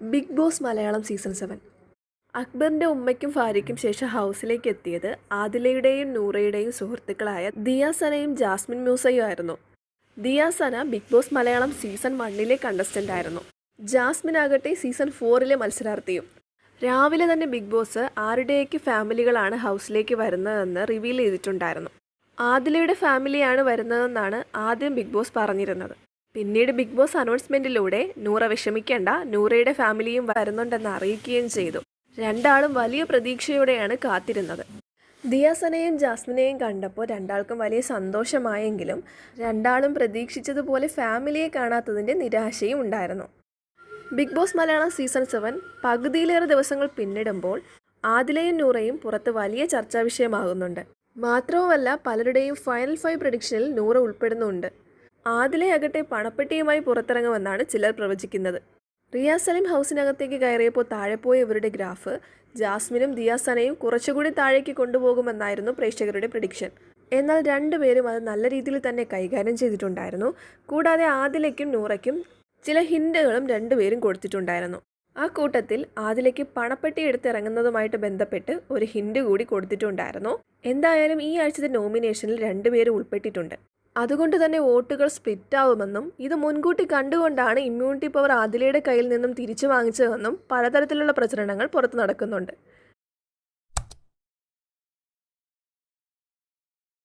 Bigg Boss Malayalam season seven. അക്ബറിന്റെ ഉമ്മയ്ക്കും ഭാര്യയ്ക്കും ശേഷം ഹൗസിലേക്ക് എത്തിയത് ആദിലയുടെയും നൂറയുടെയും സുഹൃത്തുക്കളായ ദിയാസനയും ജാസ്മിൻ മ്യൂസയും ആയിരുന്നു. Diya Sana Bigg Boss Malayalam season വണ്ണിലെ കണ്ടസ്റ്റന്റ് ആയിരുന്നു. ജാസ്മിൻ ആകട്ടെ സീസൺ ഫോറിലെ മത്സരാർത്ഥിയും. രാവിലെ തന്നെ ബിഗ് ബോസ് ആരുടെയൊക്കെ ഫാമിലികളാണ് ഹൗസിലേക്ക് വരുന്നതെന്ന് റിവീൽ ചെയ്തിട്ടുണ്ടായിരുന്നു. ആദിലയുടെ ഫാമിലിയാണ് വരുന്നതെന്നാണ് ആദ്യം ബിഗ് ബോസ് പറഞ്ഞിരുന്നത്. പിന്നീട് ബിഗ് ബോസ് അനൗൺസ്മെന്റിലൂടെ നൂറ വിഷമിക്കേണ്ട നൂറയുടെ ഫാമിലിയും വരുന്നുണ്ടെന്ന് അറിയിക്കുകയും ചെയ്തു. രണ്ടാളും വലിയ പ്രതീക്ഷയോടെയാണ് കാത്തിരുന്നത്. ദിയാസനയും ജാസ്മിനെയും കണ്ടപ്പോൾ രണ്ടാൾക്കും വലിയ സന്തോഷമായെങ്കിലും രണ്ടാളും പ്രതീക്ഷിച്ചതുപോലെ ഫാമിലിയെ കാണാത്തതിന്റെ നിരാശയും ഉണ്ടായിരുന്നു. Bigg Boss Malayalam season seven പകുതിയിലേറെ ദിവസങ്ങൾ പിന്നിടുമ്പോൾ ആദിലയും നൂറയും പുറത്ത് വലിയ ചർച്ചാ വിഷയമാകുന്നുണ്ട്. മാത്രവുമല്ല പലരുടെയും ഫൈനൽ ഫൈവ് പ്രഡിക്ഷനിൽ നൂറ ഉൾപ്പെടുന്നുണ്ട്. ആദിലയാകട്ടെ പണപ്പെട്ടിയുമായി പുറത്തിറങ്ങുമെന്നാണ് ചിലർ പ്രവചിക്കുന്നത്. റിയാസ് സലിം ഹൗസിനകത്തേക്ക് കയറിയപ്പോൾ താഴെ പോയ ഇവരുടെ ഗ്രാഫ് ജാസ്മിനും ദിയാസനയും കുറച്ചുകൂടി താഴേക്ക് കൊണ്ടുപോകുമെന്നായിരുന്നു പ്രേക്ഷകരുടെ പ്രഡിക്ഷൻ എന്നാൽ രണ്ടുപേരും അത് നല്ല രീതിയിൽ തന്നെ കൈകാര്യം ചെയ്തിട്ടുണ്ടായിരുന്നു. കൂടാതെ ആദിലയ്ക്കും നൂറയ്ക്കും ചില ഹിൻഡുകളും രണ്ടുപേരും കൊടുത്തിട്ടുണ്ടായിരുന്നു. ആ കൂട്ടത്തിൽ ആദിലയ്ക്ക് പണപ്പെട്ടി എടുത്തിറങ്ങുന്നതുമായിട്ട് ബന്ധപ്പെട്ട് ഒരു ഹിൻഡ് കൂടി കൊടുത്തിട്ടുണ്ടായിരുന്നു. എന്തായാലും ഈ ആഴ്ചത്തെ നോമിനേഷനിൽ രണ്ടുപേരും ഉൾപ്പെട്ടിട്ടുണ്ട്. അതുകൊണ്ട് തന്നെ വോട്ടുകൾ സ്പ്ലിറ്റ് ആവുമെന്നും ഇത് മുൻകൂട്ടി കണ്ടുകൊണ്ടാണ് ഇമ്മ്യൂണിറ്റി പവർ ആദിലയുടെ കയ്യിൽ നിന്നും തിരിച്ചു വാങ്ങിച്ചതെന്നും പലതരത്തിലുള്ള പ്രചരണങ്ങൾ പുറത്തു നടക്കുന്നുണ്ട്.